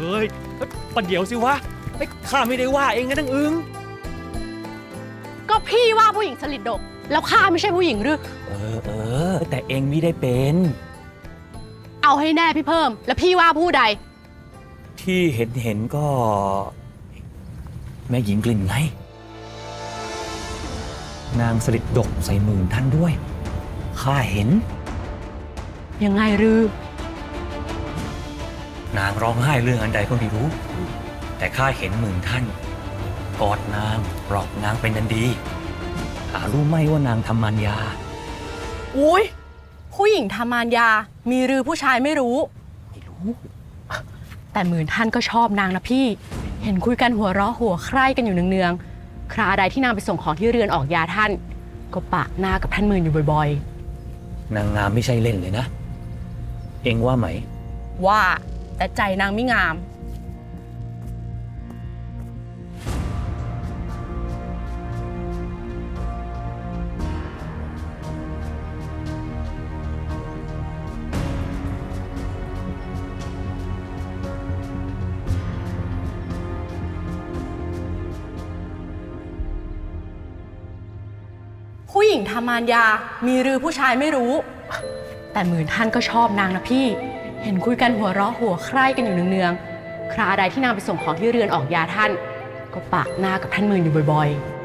อ้ยประเดี๋ยวสิวะไอ้ยข้าไม่ได้ว่าเองนะนางอึงก็พี่ว่าผู้หญิงสลิดดก แล้วข้าไม่ใช่ผู้หญิงหรือ เออเออ แต่เองไม่ได้เป็น เอาให้แน่พี่เพิ่ม แล้วพี่ว่าผู้ใด ที่เห็นเห็นก็ แม่หญิงกลิ่นไง นางสลิดดกใส่หมื่นท่านด้วย ข้าเห็น ยังไงหรือ นางร้องไห้เรื่องอันใดก็ไม่รู้ แต่ข้าเห็นหมื่นท่าน กอดนางปลอบนางเป็นยันดี หารู้ไหมว่านางทำมารยา อุ้ยผู้หญิงทำมารยา มีหรือผู้ชายไม่รู้ ไม่รู้ แต่หมื่นท่านก็ชอบนางนะพี่ เห็นคุยกันหัวเราะหัวใคร่กันอยู่เนืองๆ คราใดที่นางไปส่งของที่เรือนออกยาท่าน ก็ปากหน้ากับท่านหมื่นอยู่บ่อยนางงามไม่ใช่เล่นเลยนะ เองว่าไหมๆว่า แต่ใจนางไม่งาม ผู้หญิงทำมารยา มีรือผู้ชายไม่รู้ แต่หมื่นท่านก็ชอบนางนะพี่ เห็นคุยกันหัวเราะหัวใคร่กันอยู่เนืองๆ คราใดที่นางไปส่งของที่เรือนออกยาท่าน ก็ปากหน้ากับท่านมื่นอยู่บ่อยๆ